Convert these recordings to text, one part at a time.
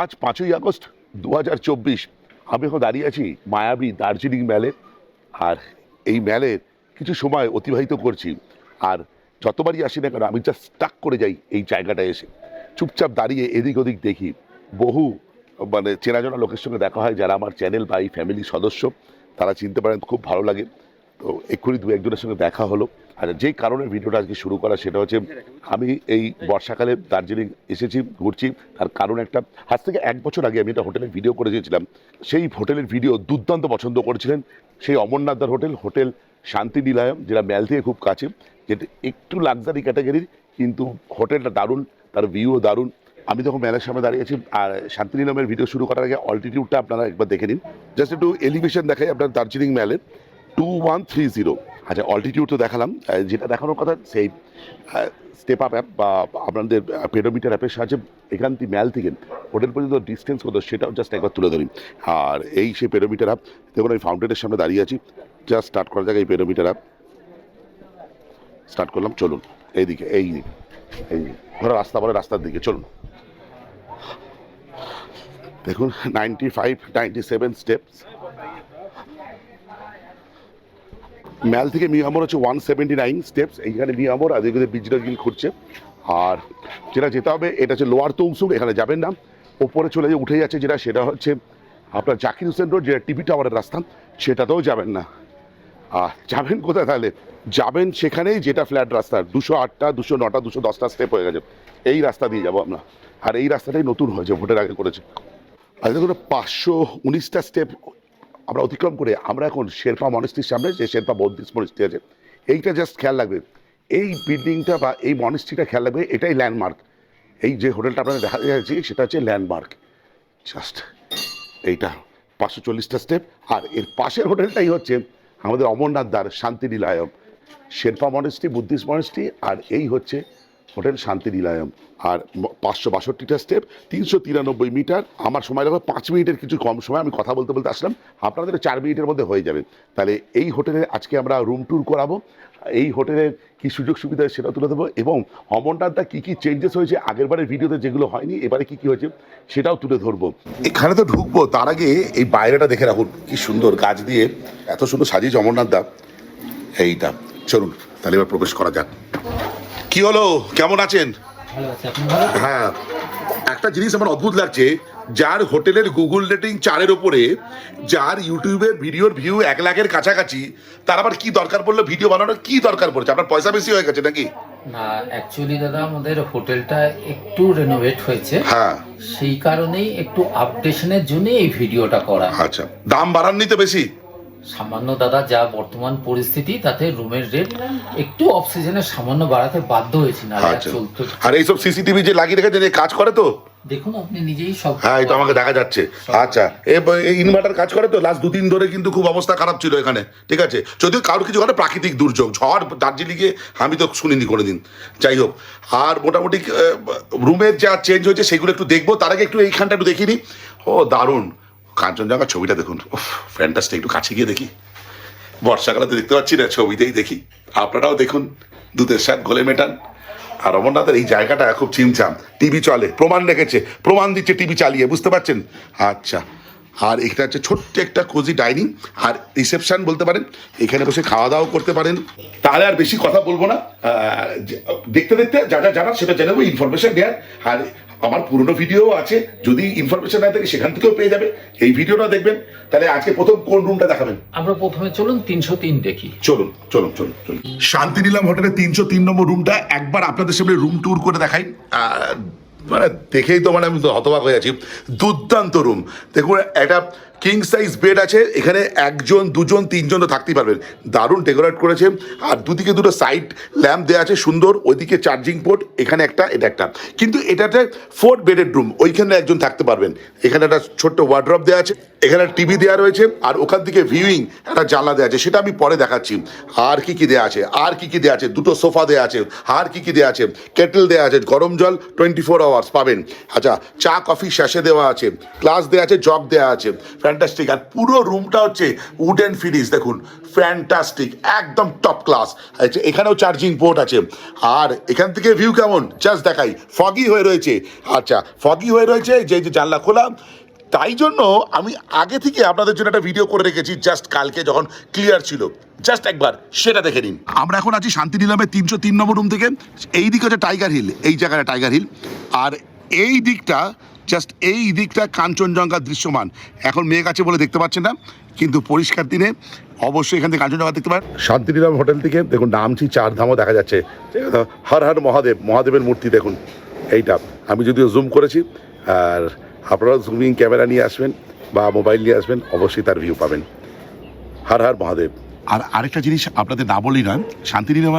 আজ পাঁচই আগস্ট দু হাজার চব্বিশ। আমি এখন দাঁড়িয়ে আছি মায়াবী দার্জিলিং ম্যালে আর এই ম্যালের কিছু সময় অতিবাহিত করছি। আর যতবারই আসি না কেন, আমি জাস্ট স্টাক করে যাই এই জায়গাটায় এসে। চুপচাপ দাঁড়িয়ে এদিক ওদিক দেখি বহু মানে চেনাজনা লোকের সঙ্গে দেখা হয় যারা আমার চ্যানেল বা এই ফ্যামিলির সদস্য। তারা চিনতে পারেন, খুব ভালো লাগে। তো এক্ষুনি দু একজনের সঙ্গে দেখা হলো। আর যেই কারণে ভিডিওটা আজকে শুরু করা সেটা হচ্ছে আমি এই বর্ষাকালে দার্জিলিং এসেছি, ঘুরছি। তার কারণ একটা, আজ থেকে এক বছর আগে আমি একটা হোটেলের ভিডিও করে দিয়েছিলাম। সেই হোটেলের ভিডিও দুর্দান্ত পছন্দ করেছিলেন। সেই অমরনাথদার হোটেল হোটেল শান্তি নিলায়ম যেটা ম্যাল থেকে খুব কাছে, যেটা একটু লাক্সারি ক্যাটাগরির কিন্তু হোটেলটা দারুণ, তার ভিউও দারুণ। আমি তখন মেলার সামনে দাঁড়িয়েছি আর শান্তিনিলমের ভিডিও শুরু করার আগে অল্টিটিউডটা আপনারা একবার দেখে নিন। জাস্ট একটু এলিভেশন দেখাই আপনার দার্জিলিং ম্যালের টু ওয়ান থ্রি জিরো আচ্ছা অল্টিটিউড তো দেখালাম। যেটা দেখানোর কথা, সেই স্টেপ আপ অ্যাপ বা আপনাদের পেডোমিটার অ্যাপের সাহায্যে এখান থেকে ম্যাল থেকে হোটেল পর্যন্ত ডিস্টেন্স কত, সেটাও জাস্ট একবার তুলে ধরি। আর এই সেই পেডোমিটার অ্যাপ দেখুন আমি ফাউন্টেনের সামনে দাঁড়িয়ে আছি। জাস্ট স্টার্ট করা যাক এই পেডোমিটার অ্যাপ স্টার্ট করলাম, চলুন, এইদিকে, এই এই। ধরো রাস্তা বলে রাস্তার দিকে, চলুন। দেখুন ninety five ninety seven steps mall থেকে মিয়ামোর হচ্ছে ওয়ান সেভেন্টি নাইন স্টেপস এইখানে মিয়ামোর আর এদিকে বিজরাগিল ঘুরছে আর যেটা যেতে হবে, এটা হচ্ছে লোয়ার তৌসুম এখানে যাবেন না। ওপরে চলে যে উঠে যাচ্ছে যেটা, সেটা হচ্ছে আপনার জাকির হোসেন রোড, যেটা টিভি টাওয়ারের রাস্তা, সেটাতেও যাবেন না। আর যাবেন কোথায় তাহলে? যাবেন সেখানেই যেটা ফ্ল্যাট রাস্তা, দুশো আটটা, দুশো নটা, দুশো দশটা স্টেপ হয়ে গেছে। এই রাস্তা দিয়ে যাব আমরা। আর এই রাস্তাটাই নতুন হয়েছে, ভোটের আগে করেছে। দেখুন, পাঁচশো উনিশটা স্টেপ আমরা অতিক্রম করে আমরা এখন শেরপা মনেস্ট্রির সামনে যে শেরপা বৌদ্ধিস্ট মনেস্ট্রি আছে। এইটা জাস্ট খেয়াল রাখবে। এই বিল্ডিংটা বা এই মনেস্ট্রিটা খেয়াল রাখবে, এটাই ল্যান্ডমার্ক এই যে হোটেলটা আপনাদের দেখা যাচ্ছে, সেটা হচ্ছে ল্যান্ডমার্ক জাস্ট এইটা, পাঁচশো চল্লিশটা স্টেপ আর এর পাশের হোটেলটাই হচ্ছে আমাদের অমরনাথ দ্বার Shanti Nilayam Sherpa monastery Buddhist monastery আর এই হচ্ছে হোটেল শান্তি নিলায়ম। আর পাঁচশো বাষট্টিটা স্টেপ, তিনশো তিরানব্বই মিটার। আমার সময় লাগবে পাঁচ মিনিটের কিছু কম সময়। আমি কথা বলতে বলতে আসলাম। আপনাদের চার মিনিটের মধ্যে হয়ে যাবে। তাহলে এই হোটেলে আজকে আমরা রুম ট্যুর করাবো। এই হোটেলের কি সুযোগ সুবিধা সেটা তুলে দেবো এবং অমরনাথদা কী কী চেঞ্জেস হয়েছে আগেরবারের ভিডিওতে যেগুলো হয়নি, এবারে কী কী হয়েছে সেটাও তুলে ধরবো। এখানে তো ঢুকবো, তার আগে এই বাইরেটা দেখে রাখুন। কি সুন্দর গাছ দিয়ে এত সুন্দর সাজিয়েছে অমরনাথদা। এইটা, চলুন, তাহলে এবার প্রবেশ করা যাক। কি হলো? কেমন আছেন? হ্যাঁ। একটা জিনিস আমার অদ্ভুত লাগছে যার হোটেলের গুগল রেটিং চারের ওপরে যার ইউটিউবের ভিডিওর ভিউ এক লাখের কাছাকাছি তার আবার কি দরকার পড়ল? ভিডিও বানানোর কি দরকার পড়ছে? আপনার পয়সা বেশি হয়ে গেছে নাকি? না অ্যাকচুয়ালি দাদা আমাদের হোটেলটা একটু রেনোভেট হয়েছে। হ্যাঁ। সেই কারণেই একটু আপডেশনের জন্য এই ভিডিওটা করা। আচ্ছা। দাম বাড়াননি তো বেশি? সামান্য দাদা যা বর্তমান পরিস্থিতি তাতে রুমের রেট একটু অফ সিজনে সামান্য বাড়াতে বাধ্য হয়েছি না আচ্ছা। চলতো আর এইসব সিসিটিভি যে লাগিয়ে রেখেছেন কাজ করে তো? দেখুন আপনি নিজেই সব হ্যাঁ এই তো আমাকে দেখা যাচ্ছে। আচ্ছা এই ইনভার্টার কাজ করে তো? লাস্ট দুদিন ধরে কিন্তু খুব অবস্থা খারাপ ছিল এখানে ঠিক আছে? যদিও কারোর কিছু ঘটে প্রাকৃতিক দুর্যোগ ঝড় দার্জিলিংয়ে আমি তো শুনিনি কোনোদিন। যাই হোক আর মোটামুটি রুমের যা চেঞ্জ হয়েছে সেগুলো একটু দেখব। তার আগে একটু এইখানটা একটু দেখিনি। ও দারুণ। কাঞ্চনজঙ্ঘার ছবিটা দেখুন। ফ্যান্টাসটা একটু কাছে গিয়ে দেখি। বর্ষাকালে দেখতে পাচ্ছি না, ছবিতেই দেখি। আপনারাও দেখুন, দুধের সাথ গোলে মেটান। আর অমরনাথের এই জায়গাটা খুব চিমচাম। টিভি চলে, প্রমাণ রেখেছে, প্রমাণ দিচ্ছে টিভি চালিয়ে, বুঝতে পারছেন? আচ্ছা আর এটা হচ্ছে ছোট্ট একটা কোজি ডাইনিং আর রিসেপশন বলতে পারেন, এখানে বসে খাওয়া দাওয়া করতে পারেন। তাহলে আর বেশি কথা বলব না। দেখতে দেখতে যা যা জানার, সেটা জেনে নেব ইনফরমেশন দেওয়ার। আর আমার পুরনো ভিডিও আছে যদি ইনফরমেশন না থাকে সেখান থেকেও পেয়ে যাবে। এই ভিডিওটা দেখবেন তাহলে আজকে প্রথম কোন রুমটা দেখাবেন? আমরা প্রথমে চলুন তিনশো তিন দেখি। চলুন চলুন চলুন চলুন। শান্তি নিলাম হোটেলের তিনশো তিন নম্বর রুমটা একবার আপনাদের সামনে রুম ট্যুর করে দেখাই। আহ, মানে দেখেই তো মানে আমি তো হতবাক হয়ে আছি। দুর্দান্ত রুম দেখুন একটা কিং সাইজ বেড আছে, এখানে একজন, দুজন, তিনজন তো থাকতেই পারবেন। দারুণ ডেকোরেট করেছে। আর দুদিকে দুটো সাইড ল্যাম্প দেওয়া আছে, সুন্দর। ওইদিকে চার্জিং পোর্ট এখানে একটা, এটা একটা। কিন্তু এটাতে ফোর বেডেড রুম ওইখানে একজন থাকতে পারবেন। এখানে একটা ছোট্ট ওয়ার্ড্রপ দেওয়া আছে, এখানে টিভি দেওয়া রয়েছে, আর ওখান থেকে ভিউইং একটা জানলা দেওয়া আছে, সেটা আমি পরে দেখাচ্ছি। আর কি কি দেওয়া আছে? আর কি কি দেওয়া আছে? দুটো সোফা দেওয়া আছে। আর কি কি দেওয়া আছে? কেটেল দেওয়া আছে, গরম জল টোয়েন্টি ফোর আওয়ার্স পাবেন। আচ্ছা চা কফি শ্যাশে দেওয়া আছে। গ্লাস দেওয়া আছে জগ দেওয়া আছে। ফ্যান্টাস্টিক আর পুরো রুমটা হচ্ছে উডেন ফিনিশ দেখুন ফ্যান্টাস্টিক একদম টপ ক্লাস আচ্ছা এখানেও চার্জিং পোর্ট আছে। আর এখান থেকে ভিউ কেমন? জাস্ট দেখাই। ফগি হয়ে রয়েছে। আচ্ছা ফগি হয়ে রয়েছে, যে যে জানলা খোলা। তাই জন্য আমি আগে থেকে আপনাদের জন্য একটা ভিডিও করে রেখেছি জাস্ট কালকে যখন ক্লিয়ার ছিল। জাস্ট একবার, সেটা দেখে নিন। আমরা এখন আছি শান্তি নিলামে তিনশো তিন নম্বর রুম থেকে। এই দিকে হচ্ছে টাইগার হিল এই জায়গাটা টাইগার হিল আর এই দিকটা জাস্ট এই দিকটা কাঞ্চনজঙ্ঘা দৃশ্যমান। এখন মেঘ আছে বলে দেখতে পাচ্ছেন না, কিন্তু পরিষ্কার দিনে অবশ্যই এখান থেকে কাঞ্চনজঙ্ঘা দেখতে পারেন। শান্তিনিলাম হোটেল থেকে দেখুন নামছি চার ধামও দেখা যাচ্ছে। হর হর মহাদেব, মহাদেবের মূর্তি দেখুন। এইটা, আমি যদিও জুম করেছি, আর আপনারা জুমিং ক্যামেরা নিয়ে আসবেন বা মোবাইল নিয়ে আসবেন, অবশ্যই তার ভিউ পাবেন। হর হর মহাদেব। আর আরেকটা জিনিস আপনাদের না বললেই নয় শান্তিনিকেতন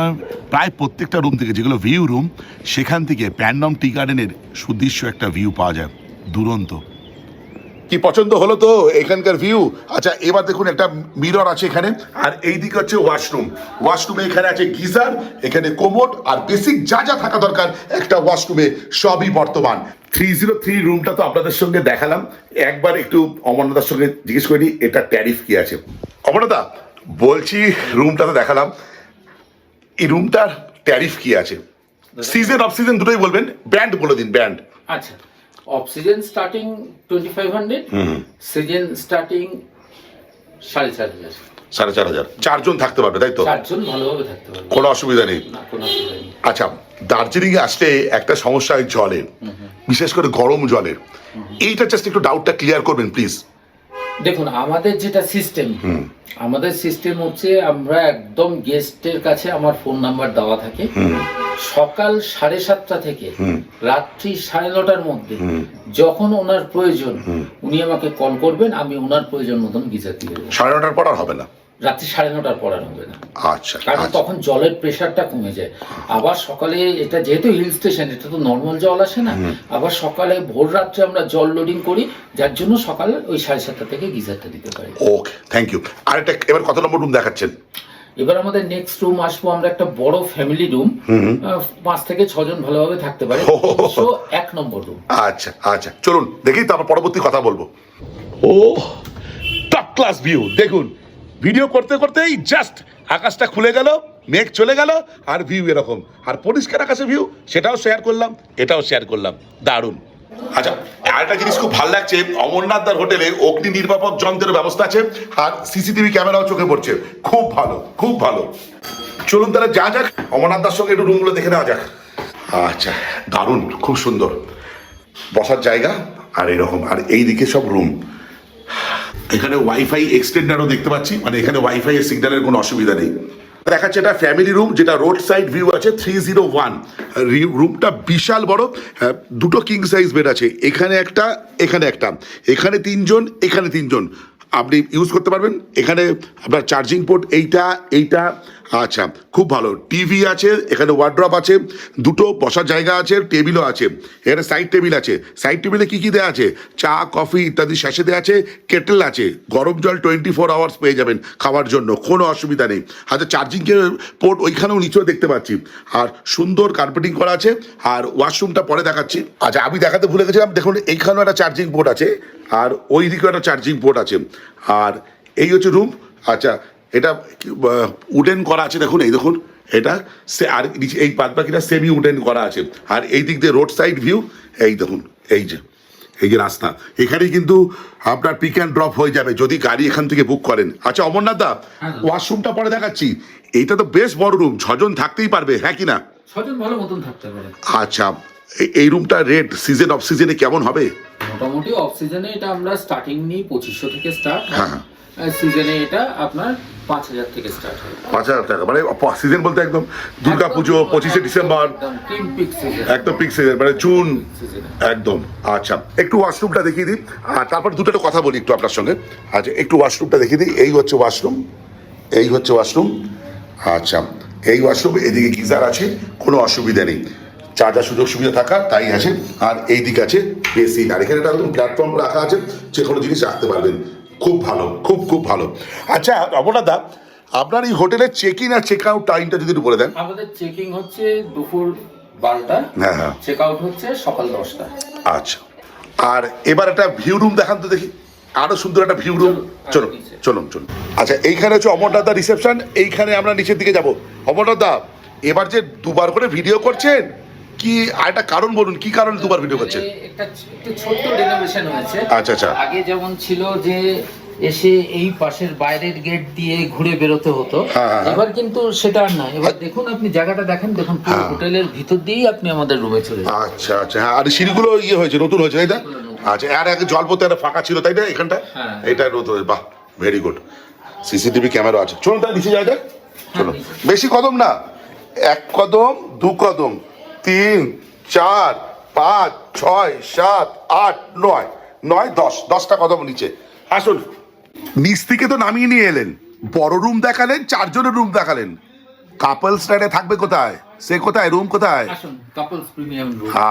প্রায় প্রত্যেকটা রুম থেকে যেগুলো ভিউ রুম সেখান থেকে প্যান্ডম টি গার্ডেনের সুদৃশ্য একটা ভিউ পাওয়া যায়, দুরন্ত। কি পছন্দ হলো তো এখানকার ভিউ আচ্ছা এবার দেখুন একটা মিরর আছে এখানে, আর এই দিকে হচ্ছে ওয়াশরুম ওয়াশরুমে এখানে আছে গিজার, এখানে কোমোড আর বেসিক যা যা থাকা দরকার, একটা ওয়াশরুমে সবই বর্তমান। থ্রি জিরো থ্রি রুমটা তো আপনাদের সঙ্গে দেখালাম। একবার একটু অমরনাথার সঙ্গে জিজ্ঞেস করি এটা ট্যারিফ কি আছে? অমরনাথা বলছি রুমটা তো দেখালাম। এই রুমটার ট্যারিফ কি আছে? সিজন অফ সিজন দুটোই বলবেন ব্যান্ড বলে দিন ব্যান্ড আচ্ছা off season starting twenty five hundred season starting সাড়ে চার হাজার। সাড়ে চার হাজার। চারজন থাকতে পারবে তাই তো? চারজন ভালোভাবে থাকতে পারবে। কোনো অসুবিধা নেই। না কোনো অসুবিধা নেই। আচ্ছা দার্জিলিংয়ে আসলে একটা সমস্যা হয় জলের বিশেষ করে গরম জলের এইটা জাস্ট একটু ডাউটটা ক্লিয়ার করবেন প্লিজ দেখুন আমাদের যেটা সিস্টেম আমাদের সিস্টেম হচ্ছে আমরা একদম গেস্টের কাছে আমার ফোন নাম্বার দেওয়া থাকে। সকাল সাড়ে সাতটা থেকে রাত্রি সাড়ে নটার মধ্যে যখন ওনার প্রয়োজন উনি আমাকে কল করবেন আমি ওনার প্রয়োজন মতন গিজার দিয়ে সাড়ে নটার পর আর হবে না। রাত্রি সাড়ে নটার পর আর হবে না। আচ্ছা কারণ আচ্ছা। তখন জলের প্রেশারটা কমে যায়। আবার সকালে এটা যেহেতু হিল স্টেশন এটা তো নর্মাল জল আসে না আবার সকালে ভোর রাত্রে আমরা জল লোডিং করি যার জন্য সকালে ওই সাড়ে সাতটা থেকে গিজারটা দিতে পারি। ওকে থ্যাংক ইউ আর একটা এবার কত নম্বর রুম দেখাচ্ছেন? এবার আমাদের নেক্সট রুম আসব আমরা একটা বড় ফ্যামিলি রুম পাঁচ থেকে ছজন ভালোভাবে থাকতে পারে। এক নম্বর রুম আচ্ছা আচ্ছা। চলুন দেখি তারপর পরবর্তী কথা বলব। ও টপ ক্লাস ভিউ দেখুন। ভিডিও করতে করতেই জাস্ট আকাশটা খুলে গেল, মেঘ চলে গেল, আর ভিউ এরকম। আর পরিষ্কার আকাশের ভিউ সেটাও শেয়ার করলাম, এটাও শেয়ার করলাম। দারুণ। আচ্ছা আরেকটা জিনিস খুব ভালো লাগছে অমরনাথদার হোটেলে অগ্নি নির্বাপক যন্ত্রের ব্যবস্থা আছে, আর সিসিটিভি ক্যামেরাও চোখে পড়ছে। খুব ভালো খুব ভালো। চলুন তাহলে যা যাক অমরনাথদার সঙ্গে একটু রুমগুলো দেখে নেওয়া যাক। আচ্ছা দারুণ, খুব সুন্দর। বসার জায়গা, আর এরকম, আর এই দিকে সব রুম এখানে ওয়াইফাই এক্সটেন্ডারও দেখতে পাচ্ছি। মানে এখানে ওয়াইফাই এর সিগন্যালের কোনো অসুবিধা নেই। দেখাচ্ছে এটা ফ্যামিলি রুম যেটা রোড সাইড ভিউ আছে থ্রি জিরো ওয়ান রুমটা বিশাল বড়। দুটো কিং সাইজ বেড আছে। এখানে একটা এখানে একটা। এখানে তিনজন এখানে তিনজন। আপনি ইউজ করতে পারবেন। এখানে আপনার চার্জিং পোর্ট এইটা এইটা আচ্ছা খুব ভালো। টিভি আছে, এখানে ওয়ার্ড্রপ আছে, দুটো বসার জায়গা আছে টেবিলও আছে। এখানে সাইড টেবিল আছে। সাইড টেবিলে কী কী দেওয়া আছে? চা কফি ইত্যাদি শেষে দেওয়া আছে কেটেল আছে। গরম জল টোয়েন্টি ফোর আওয়ার্স পেয়ে যাবেন খাওয়ার জন্য, কোনো অসুবিধা নেই। আচ্ছা চার্জিং পোর্ট ওইখানেও নিচেও দেখতে পাচ্ছি। আর সুন্দর কার্পেটিং করা আছে, আর ওয়াশরুমটা পরে দেখাচ্ছি। আচ্ছা আমি দেখাতে ভুলে গেছিলাম, দেখুন, এইখানেও একটা চার্জিং পোর্ট আছে, আর ওই দিকেও একটা চার্জিং পোর্ট আছে। আর এই হচ্ছে রুম আচ্ছা এটা উডেন করা আছে দেখুন এই দেখুন এটা সে আর এই বাদ বাকিটা সেমি উডেন করা আছে। আর এই দিক দিয়ে রোড সাইড ভিউ এই দেখুন এই যে এই যে রাস্তা। এখানেই কিন্তু আপনার পিক অ্যান্ড ড্রপ হয়ে যাবে যদি গাড়ি এখান থেকে বুক করেন। আচ্ছা অমরনাথ দা হ্যাঁ। ওয়াশরুমটা পরে দেখাচ্ছি। এইটা তো বেশ বড় রুম ছজন থাকতেই পারবে হ্যাঁ কি না? ছজন ভালো মতন থাকতে পারে। আচ্ছা এই রুমটা রেট সিজন অফ সিজনে কেমন হবে? মোটামুটি অক্সিজেনে এটা আমরা স্টার্টিং নিই পঁচিশশো থেকে স্টার্ট হ্যাঁ, হ্যাঁ। সিজনে এটা আপনার পাঁচ হাজার থেকে স্টার্ট হয়। পাঁচ হাজার টাকা মানে সিজন বলতে একদম দুর্গা পুজো পঁচিশে ডিসেম্বর। একদম পিক সিজন মানে জুন একদম আচ্ছা একটু ওয়াশরুমটা দেখিয়ে দিই। আর তারপর দুটো কথা বলি একটু আপনার সঙ্গে। আচ্ছা একটু ওয়াশরুমটা দেখিয়ে দিই। এই হচ্ছে ওয়াশরুম এই হচ্ছে ওয়াশরুম আচ্ছা এই ওয়াশরুম এদিকে গিজার আছে কোনো অসুবিধা নেই। যা যা সুযোগ সুবিধা থাকা তাই আছে। আর এই দিকে আছে বেসিক আর এখানে একটা একদম প্ল্যাটফর্ম রাখা আছে যে কোনো জিনিস রাখতে পারবেন। খুব ভালো খুব খুব ভালো। আচ্ছা অবনাথ দা আপনার এই হোটেলের চেক ইন আর চেক আউট টাইমটা যদি একটু বলে দেন। আমাদের চেকিং হচ্ছে দুপুর বারোটা হ্যাঁ হ্যাঁ। চেক আউট হচ্ছে সকাল দশটা। আচ্ছা। আর এবার একটা ভিউ রুম দেখান তো দেখি। আরও সুন্দর একটা ভিউ রুম চলো চলুন চলুন আচ্ছা এইখানে হচ্ছে অমরনাথ দা রিসেপশন এইখানে আমরা নিচের দিকে যাব। অমরনাথ দা এবার যে দুবার করে ভিডিও করছেন কি আর একটা কারণ বলুন কি কারণে দুবার ভিডিও করছেন? এ- একটা একটু ছোট্ট রিনোভেশন হয়েছে। আচ্ছা, আচ্ছা। আগে যেমন ছিল যে এসে এই পাশের বাইরের গেট দিয়ে ঘুরে বেরোতে হতো হ্যাঁ, হ্যাঁ। এবার কিন্তু সেটা আর না এবার দেখুন আপনি জায়গাটা দেখেন দেখুন পুরো হ্যাঁ। হোটেলের ভিতর দিয়েই আপনি আমাদের রুমে চলে যান। আচ্ছা আচ্ছা হ্যাঁ আর সিঁড়িগুলো ইয়ে হয়েছে নতুন হয়েছে তাই না আচ্ছা আর আগে জল পথে একটা ফাঁকা ছিল তাই না এখানটা? হ্যাঁ। এটা নতুন বাহ ভেরি গুড সিসিটিভি ক্যামেরা আছে। চলুন তাহলে নিচে যাই যাক চলুন। বেশি কদম না এক কদম দু কদম। তিন চার পাঁচ ছয় সাত আট নয়। নয় দশ। দশটা কদম নিচে। আসুন। নিচ থেকে তো নামিয়ে নিয়ে এলেন। বড় রুম দেখালেন চারজনের রুম দেখালেন। কাপল স্টাইলে থাকবে কোথায়? সে কোথায়? রুম কোথায়?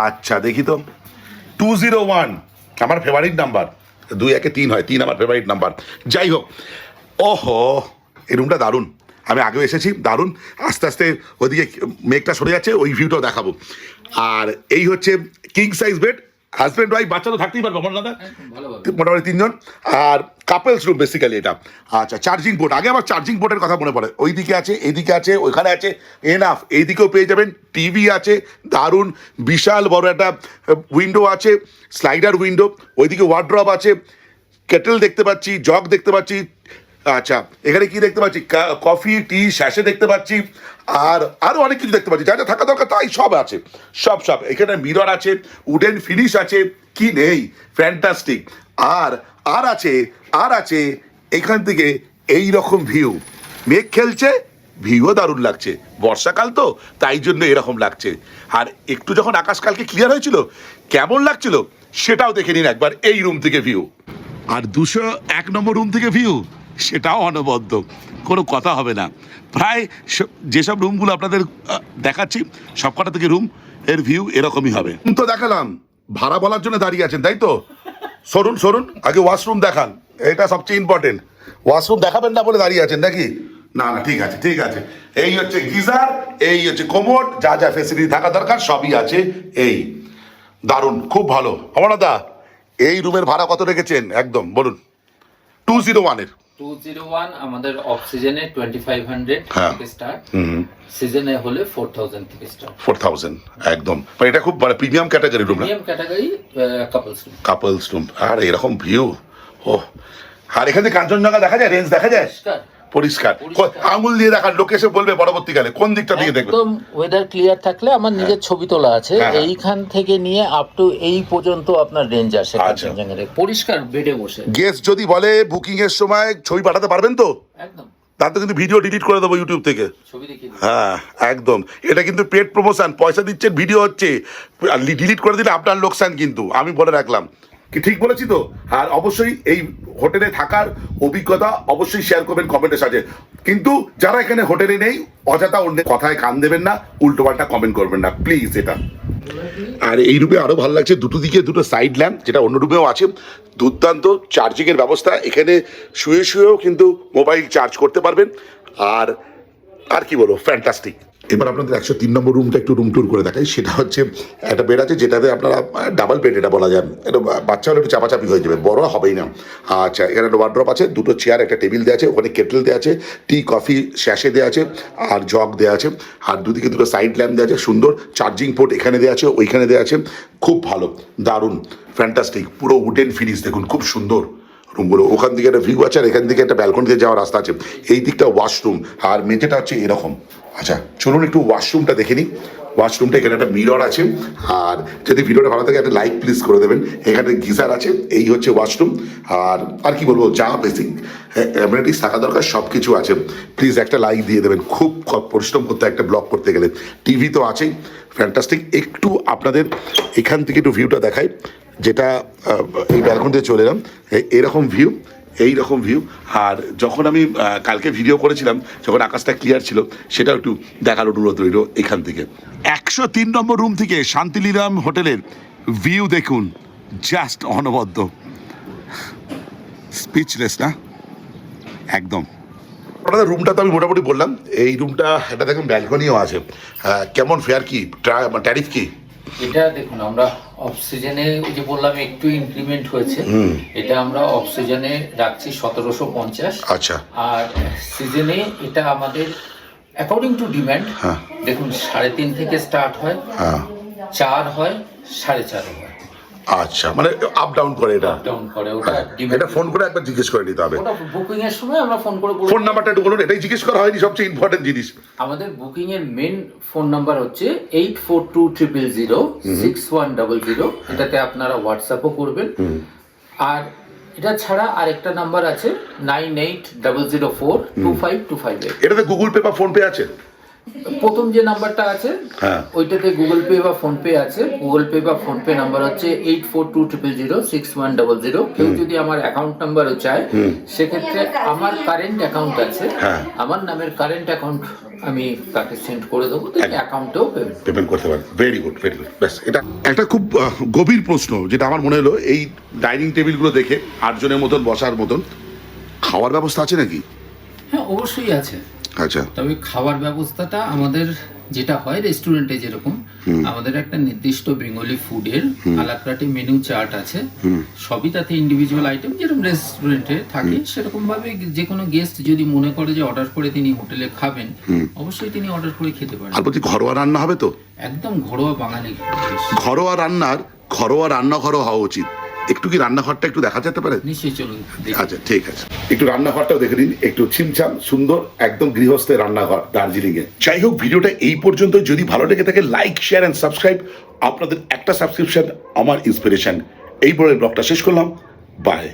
আচ্ছা দেখি তো। টু জিরো ওয়ান আমার ফেভারিট নাম্বার দুই একে তিন হয় তিন আমার ফেভারিট নাম্বার যাই হোক। ওহো এই রুমটা দারুণ। আমি আগেও এসেছি দারুণ। আস্তে আস্তে ওদিকে মেঘটা সরে যাচ্ছে ওই ভিউটাও দেখাবো। আর এই হচ্ছে king size bed husband wife বাচ্চা তো থাকতেই পারবে আমার দাদা মোটামুটি তিনজন। আর কাপেলস রুম বেসিক্যালি এটা। আচ্ছা চার্জিং পোর্ট আগে আমার চার্জিং পোর্টের কথা মনে পড়ে। ওই দিকে আছে এইদিকে আছে ওইখানে আছে এনাফ এইদিকেও পেয়ে যাবেন টিভি আছে দারুণ বিশাল বড় একটা উইন্ডো আছে স্লাইডার উইন্ডো ওইদিকে ওয়ার্ড্রপ আছে কেটেল দেখতে পাচ্ছি জগ দেখতে পাচ্ছি আচ্ছা এখানে কি দেখতে পাচ্ছি? কফি, টি, শ্যাশে দেখতে পাচ্ছি। আর আরও অনেক কিছু দেখতে পাচ্ছি। যা যা থাকা দরকার তাই সব আছে। সব সব। এখানে মিরর আছে, উডেন ফিনিশ আছে, কি নেই? ফ্যান্টাস্টিক আর আর আছে আর আছে, এখান থেকে এই রকম ভিউ মেঘ খেলছে ভিউও দারুণ লাগছে। বর্ষাকাল তো, তাই জন্য এরকম লাগছে। আর একটু যখন আকাশকালকে ক্লিয়ার হয়েছিল, কেমন লাগছিল, সেটাও দেখে নিন একবার এই রুম থেকে ভিউ আর দুশো এক নম্বর রুম থেকে ভিউ সেটাও অনবদ্য, কোনো কথা হবে না। প্রায় যেসব রুমগুলো আপনাদের দেখাচ্ছি, সবকটা থেকে রুম এর ভিউ এরকমই হবে। তো দেখালাম, ভাড়া বলার জন্য দাঁড়িয়ে আছেন, তাই তো? সরুন সরুন, আগে ওয়াশরুম দেখান, এটা সবচেয়ে ইম্পর্টেন্ট ওয়াশরুম দেখাবেন না বলে দাঁড়িয়ে আছেন নাকি? না না, ঠিক আছে ঠিক আছে। এই হচ্ছে গিজার, এই হচ্ছে কোমোড যা যা ফেসিলিটি থাকা দরকার, সবই আছে এই। দারুণ, খুব ভালো। আমার দা এই রুমের ভাড়া কত রেখেছেন? একদম, বলুন। টু জিরো ওয়ানের টু জিরো ওয়ান আমাদের অফ সিজনে টোয়েন্টি ফাইভ হান্ড্রেড হ্যাঁ। থেকে স্টার্ট সিজনে হলে ফোর থাউজেন্ড থেকে স্টার ফোর থাউজেন্ড একদম। মানে এটা খুব মানে premium category room premium category couples room couples room আর এরকম ভিউ ও আর এখানে কাঞ্চনজঙ্ঘা দেখা যায়? রেঞ্জ দেখা যায়? পরিষ্কার। আঙুল দিয়ে দেখান লোক এসে বলবে পরবর্তীকালে কোন দিকটা দিয়ে দেখবে? একদম ওয়েদার ক্লিয়ার থাকলে আমার নিজের ছবি তোলা আছে। হ্যাঁ, হ্যাঁ। এইখান থেকে নিয়ে আপ টু এই পর্যন্ত আপনার রেঞ্জ আসে আচ্ছা। পরিষ্কার বেডে বসে। গেস্ট যদি বলে বুকিং এর সময় ছবি পাঠাতে পারবেন তো? একদম। তার তো কিন্তু ভিডিও ডিলিট করে দেবো ইউটিউব থেকে। হ্যাঁ একদম। এটা কিন্তু পেড প্রমোশন পয়সা দিচ্ছেন ভিডিও হচ্ছে। ডিলিট করে দিলে আপনার লোকসান কিন্তু আমি বলে রাখলাম। কি ঠিক বলেছি তো? আর অবশ্যই এই হোটেলে থাকার অভিজ্ঞতা অবশ্যই শেয়ার করবেন কমেন্টের সাথে। কিন্তু যারা এখানে হোটেলে নেই, অযথা অন্য কথায় কান দেবেন না উল্টোপাল্টা কমেন্ট করবেন না। প্লিজ এটা। আর এই রুমে আরও ভালো লাগছে, দুটো দিকে দুটো সাইড ল্যাম্প যেটা অন্য রুমেও আছে। দুর্দান্ত চার্জিং এর ব্যবস্থা, এখানে শুয়ে শুয়েও কিন্তু মোবাইল চার্জ করতে পারবেন। আর আর কি বলব ফ্যান্টাস্টিক এবার আপনাদের একশো তিন নম্বর রুমটা একটু রুম টুর করে দেখাই। সেটা হচ্ছে একটা বেড আছে যেটাতে আপনারা ডাবল বেড এটা বলা যায়। এটা বাচ্চা হলে একটু চাপাচাপি হয়ে যাবে বড় হবেই না। আচ্ছা এখানে একটা ওয়ার্ড্রপ আছে, দুটো চেয়ার একটা টেবিল দেওয়া আছে, ওখানে কেটল দেওয়া আছে টি কফি শ্যাশে দেওয়া আছে, আর জগ দেওয়া আছে। আর দুদিকে দুটো সাইড ল্যাম্প দেওয়া আছে, সুন্দর চার্জিং পোর্ট এখানে দেওয়া আছে, ওইখানে দেওয়া আছে। খুব ভালো, দারুণ ফ্যান্টাস্টিক পুরো উডেন ফিনিশ দেখুন, খুব সুন্দর রুমগুলো ওখান থেকে একটা ভিউ আছে, আর এখান থেকে একটা ব্যালকনিতে যাওয়ার রাস্তা আছে। এই দিকটা ওয়াশরুম আর মেঝেটা হচ্ছে এরকম। আচ্ছা চলুন একটু ওয়াশরুমটা দেখে নিই। ওয়াশরুমটা এখানে একটা মিরর আছে। আর যদি ভিডিওটা ভালো থাকে, একটা লাইক প্লিজ করে দেবেন। এখানে গিজার আছে, এই হচ্ছে ওয়াশরুম আর আর কি বলব, যা বেসিক অ্যামিনিটিস থাকা দরকার সব কিছু আছে। প্লিজ একটা লাইক দিয়ে দেবেন। খুব পরিশ্রম করতে একটা ব্লগ করতে গেলে। টিভি তো আছেই ফ্যান্টাস্টিক একটু আপনাদের এখান থেকে একটু ভিউটা দেখাই, যেটা এই ব্যালকন দিয়ে চলে এলাম। এরকম ভিউ এই রকম ভিউ আর যখন আমি কালকে ভিডিও করেছিলাম যখন আকাশটা ক্লিয়ার ছিল সেটাও একটু দেখার অনুরোধ রইল এখান থেকে। একশো তিন নম্বর রুম থেকে শান্তিনিরাম হোটেলের ভিউ দেখুন জাস্ট অনবদ্য। স্পিচলেস না? একদম। আপনাদের রুমটা তো আমি মোটামুটি বললাম এই রুমটা এটা দেখুন ব্যালকনিও আছে। কেমন ফেয়ার কি? ট্যারিফ কি? এটা দেখুন আমরা অক্সিজেনে ওই যে বললাম একটু ইনক্রিমেন্ট হয়েছে এটা আমরা অক্সিজেনে রাখছি সতেরোশো পঞ্চাশ। আচ্ছা। আর সিজনে এটা আমাদের অ্যাকর্ডিং টু ডিম্যান্ড। দেখুন সাড়ে তিন থেকে স্টার্ট হয় হ্যাঁ। চার হয় সাড়ে চার হয়। আচ্ছা মানে আপ ডাউন করে এটা। আপ ডাউন করে ওটা হ্যাঁ, এটা ফোন করে একবার জিজ্ঞেস করে নিতে হবে। বুকিং এর সময় আমরা ফোন করে ফোন নাম্বারটা একটু বলুন এটাই জিজ্ঞেস করা হয়নি সবচেয়ে ইম্পর্টেন্ট জিনিস। আমাদের বুকিং এর মেন ফোন নাম্বার হচ্ছে eight four two triple zero six one double zero এটাতে আপনারা হোয়াটসঅ্যাপও করবেন। আর এটা ছাড়া আরেকটা নাম্বার আছে nine eight double zero four two five two five eight এটাতে গুগল পে বা ফোন পে আছে? প্রথম যে নাম্বারটা আছে হ্যাঁ। ওইটাতে গুগল পে বা ফোন পে আছে। গুগল পে বা ফোন পে নাম্বার হচ্ছে eight four two triple zero six one double zero কেউ যদি আমার অ্যাকাউন্ট নাম্বারও চায় সেক্ষেত্রে আমার কারেন্ট অ্যাকাউন্ট আছে। হ্যাঁ। আমার নামের কারেন্ট অ্যাকাউন্ট আমি তাকে সেন্ড করে দেবো তিনি অ্যাকাউন্টেও পেমেন্ট পেমেন্ট করতে পারেন ভেরি গুড ভেরি গুড ব্যাস এটা একটা খুব গভীর প্রশ্ন যেটা আমার মনে হলো এই ডাইনিং টেবিলগুলো দেখে আটজনের মতন বসার মতন খাওয়ার ব্যবস্থা আছে নাকি? হ্যাঁ অবশ্যই আছে। আচ্ছা। তবে খাবার ব্যবস্থাটা আমাদের যেটা হয় রেস্টুরেন্টে যেরকম আমাদের একটা নির্দিষ্ট বেঙ্গলি ফুডের আলাক্রাটি মেনু চার্ট আছে। সবই তাতে ইন্ডিভিজুয়াল আইটেম যেরকম রেস্টুরেন্টে থাকে সেরকম ভাবে যে কোনো গেস্ট যদি মনে করে যে অর্ডার করে তিনি হোটেলে খাবেন অবশ্যই তিনি অর্ডার করে খেতে পারেন। আর বলছি ঘরোয়া রান্না হবে তো? একদম ঘরোয়া বাঙালি ঘরোয়া রান্নার ঘরোয়া রান্নাঘরও হওয়া উচিত। একটু কি রান্নাঘরটা একটু দেখা যেতে পারে? নিশ্চয়ই চলুন দেখি। আচ্ছা ঠিক আছে। একটু রান্নাঘরটাও দেখে নিন একটু ছিমছাম সুন্দর একদম গৃহস্থের রান্নাঘর দার্জিলিং এ যাই হোক ভিডিওটা এই পর্যন্ত যদি ভালো লেগে থাকে লাইক শেয়ার এন্ড সাবস্ক্রাইব আপনাদের একটা সাবস্ক্রিপশন আমার ইন্সপিরেশন এই বলে ব্লগটা শেষ করলাম। বাই